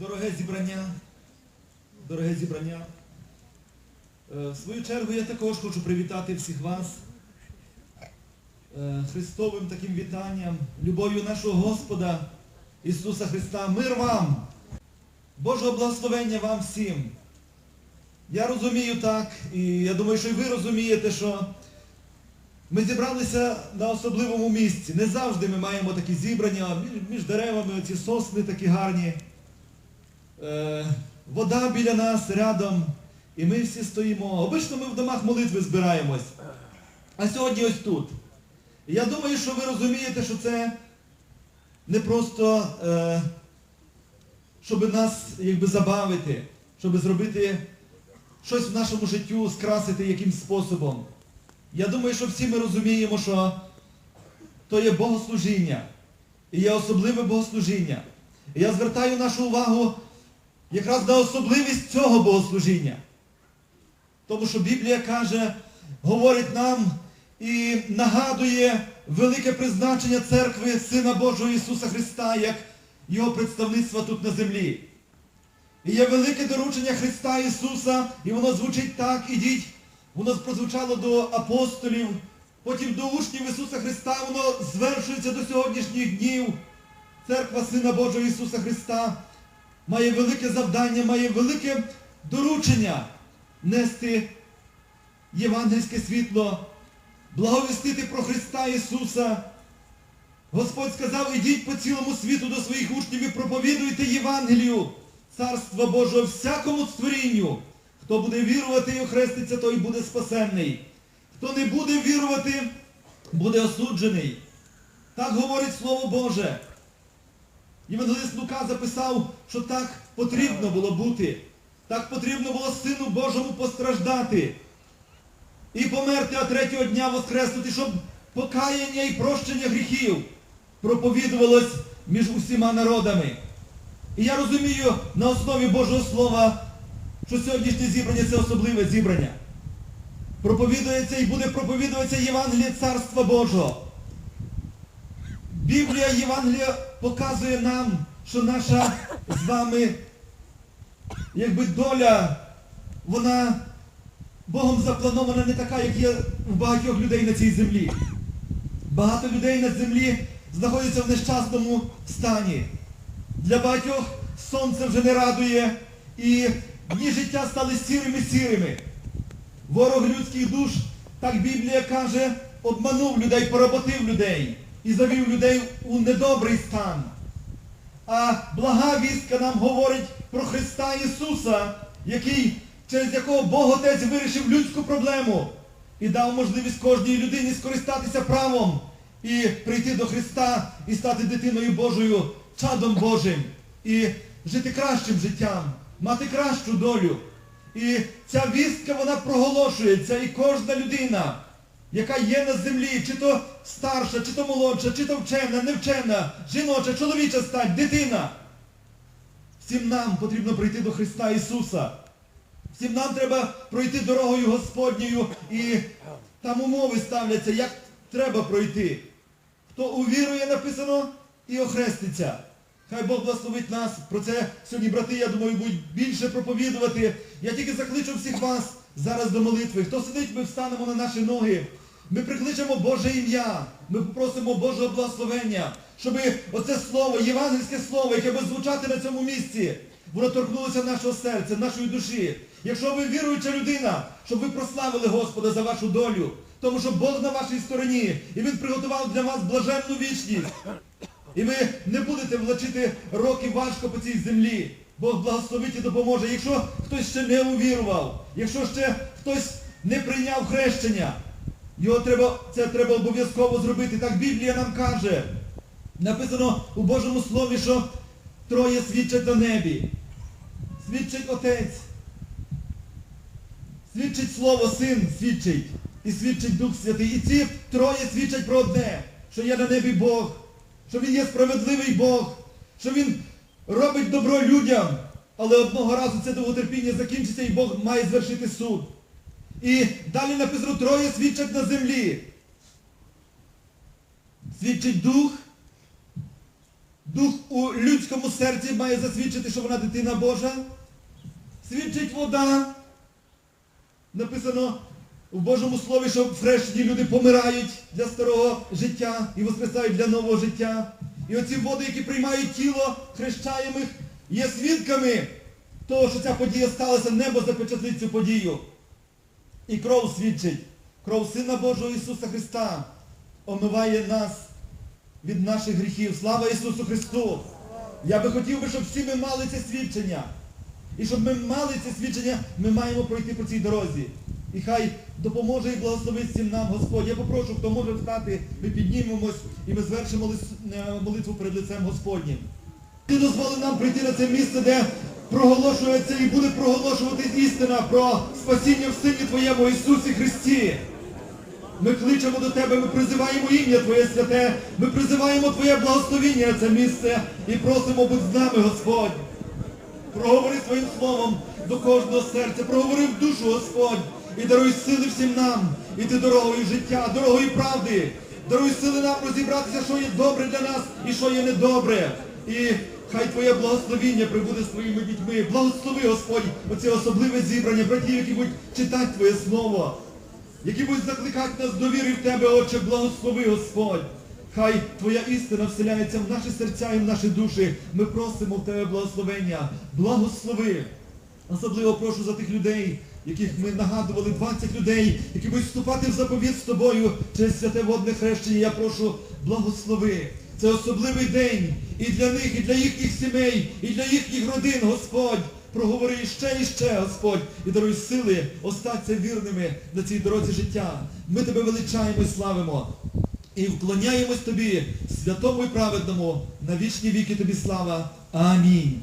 Дороге зібрання, дороге зібрання. Е, В свою чергу я також хочу привітати всіх вас е, Христовим таким вітанням, любов'ю нашого Господа Ісуса Христа. Мир вам! Божого благословення вам всім. Я розумію так, і я думаю, що і ви розумієте, що ми зібралися на особливому місці. Не завжди ми маємо такі зібрання між, деревами, оці сосни такі гарні. Е, вода біля нас рядом, і ми всі стоїмо. Обично ми в домах молитви збираємось. А сьогодні ось тут. Я думаю, що ви розумієте, що це не просто, е, щоб нас якби забавити, щоб зробити щось в нашому життю, скрасити якимсь способом. Я думаю, що всі ми розуміємо, що то є богослужіння. І є особливе богослужіння. І я звертаю нашу увагу якраз на особливість цього богослужіння. Тому що Біблія каже, говорить нам і нагадує велике призначення церкви Сина Божого Ісуса Христа, як Його представництва тут на землі. І є велике доручення Христа Ісуса, і воно звучить так, ідіть. Воно прозвучало до апостолів, потім до учнів Ісуса Христа, воно звершується до сьогоднішніх днів. Церква Сина Божого Ісуса Христа має велике завдання, має велике доручення нести євангельське світло, благовістити про Христа Ісуса. Господь сказав, ідіть по цілому світу до своїх учнів і проповідуйте Євангелію, Царства Божого всякому створінню. Хто буде вірувати і охреститься, той буде спасенний. Хто не буде вірувати, буде осуджений. Так говорить Слово Боже. Євангелист Лука записав, що так потрібно було бути. Так потрібно було Сину Божому постраждати. І померти, а третього дня воскреснути, щоб покаяння і прощення гріхів проповідувалось між усіма народами. І я розумію на основі Божого Слова, що сьогоднішнє зібрання це особливе зібрання. Проповідується і буде проповідуватися Євангеліє Царства Божого. Біблія Євангелія показує нам, що наша з вами якби доля, вона Богом запланована не така, як є у багатьох людей на цій землі. Багато людей на землі знаходяться в нещасному стані. Для багатьох сонце вже не радує, і дні життя стали сірими-сірими. Ворог людських душ, так Біблія каже, обманув людей, поработив людей і завів людей у недобрий стан. А блага вістка нам говорить про Христа Ісуса, який, через якого Бог Отець вирішив людську проблему і дав можливість кожній людині скористатися правом і прийти до Христа і стати дитиною Божою, чадом Божим, і жити кращим життям, мати кращу долю. І ця вістка, вона проголошується, і кожна людина, яка є на землі, чи то старша, чи то молодша, чи то вчена, невчена, жіноча, чоловіча стать, дитина. Всім нам потрібно прийти до Христа Ісуса. Всім нам треба пройти дорогою Господньою, і там умови ставляться, як треба пройти. Хто увірує, написано, і охреститься. Хай Бог благословить нас. Про це сьогодні брати, я думаю, будуть більше проповідувати. Я тільки закличу всіх вас зараз до молитви. Хто сидить, ми встанемо на наші ноги. Ми прикличемо Боже ім'я. Ми попросимо Божого благословення, щоб оце слово, євангельське слово, яке буде звучати на цьому місці, воно торкнулося нашого серця, нашої душі. Якщо ви віруюча людина, щоб ви прославили Господа за вашу долю, тому що Бог на вашій стороні, і Він приготував для вас блаженну вічність. І ви не будете влачити роки важко по цій землі. Бог благословить і допоможе. Якщо хтось ще не увірував, якщо ще хтось не прийняв хрещення, його треба, це треба обов'язково зробити. Так Біблія нам каже. Написано у Божому Слові, що троє свідчать на небі. Свідчить Отець. Свідчить Слово Син свідчить. І свідчить Дух Святий. І ці троє свідчать про одне, що є на небі Бог, що Він є справедливий Бог, що Він робить добро людям, але одного разу це довготерпіння закінчиться і Бог має звершити суд. І далі написано, троє свідчать на землі. Свідчить дух, дух у людському серці має засвідчити, що вона дитина Божа? Свідчить вода. Написано в Божому Слові, що хрещені люди помирають для старого життя і воскресають для нового життя. І оці води, які приймають тіло хрещаємих, є свідками того, що ця подія сталася, небо запечатлить цю подію. І кров свідчить. Кров Сина Божого Ісуса Христа омиває нас від наших гріхів. Слава Ісусу Христу! Я би хотів би, щоб всі ми мали це свідчення. І щоб ми мали це свідчення, ми маємо пройти по цій дорозі. І хай допоможе і благословить всім нам Господь. Я попрошу, хто може встати, ми піднімемось і ми звершимо е, молитву перед лицем Господнім. Ти дозволив нам прийти на це місце, де проголошується і буде проголошуватись істина про спасіння в Сині Твоєму Ісусі Христі. Ми кличемо до Тебе, ми призиваємо ім'я Твоє святе, ми призиваємо Твоє благословіння на це місце і просимо будь з нами, Господь. Проговори своїм словом до кожного серця, проговори в душу, Господь, і даруй сили всім нам, іти дорогою життя, дорогою правди. Даруй сили нам розібратися, що є добре для нас і що є недобре. І хай Твоє благословіння прибуде з Твоїми дітьми. Благослови, Господь, оце особливе зібрання, братів, які будуть читати Твоє Слово, які будуть закликати нас до віри в Тебе, Отче, благослови, Господь. Хай Твоя істина вселяється в наші серця і в наші душі. Ми просимо в Тебе благословення. Благослови. Особливо прошу за тих людей, яких ми нагадували, 20 людей, які будуть вступати в заповіт з тобою через святе водне хрещення. Я прошу благослови. Це особливий день і для них, і для їхніх сімей, і для їхніх родин, Господь. Проговори ще і ще, Господь, і даруй сили остатися вірними на цій дорозі життя. Ми тебе величаємо і славимо. І вклоняємось тобі, святому і праведному, на вічні віки тобі слава. Амінь.